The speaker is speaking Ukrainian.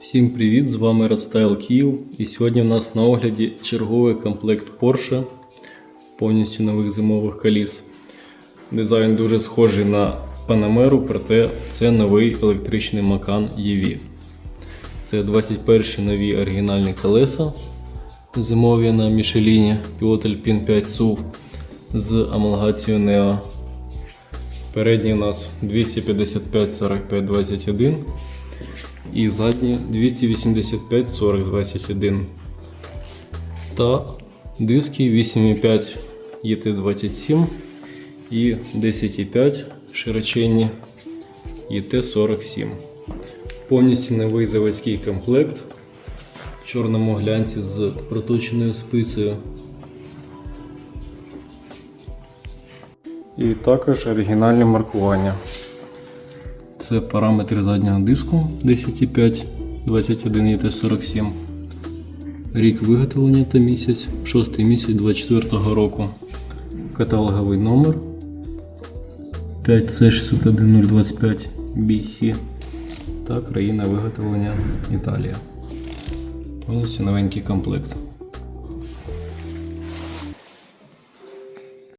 Всім привіт! З вами Redstyle Київ. І сьогодні в нас на огляді черговий комплект Porsche повністю нових зимових коліс. Дизайн дуже схожий на Panamera, проте це новий електричний Macan EV. Це 21 нові оригінальні колеса зимові на Michelin Pilot Alpine 5 SUV з амалгацією Neo. Передній у нас 255 45 21 і задні 285 40 21 та диски 8,5 ET27 і 10,5 широченні ET47. Повністю новий заводський комплект в чорному глянці з проточеною спицею. І також оригінальне маркування. Це параметри заднього диску 10,5, 21 ET47. Рік виготовлення та місяць, 6 місяць 24 року. Каталоговий номер 5C61025 BC та країна виготовлення Італія. Повністю новенький комплект.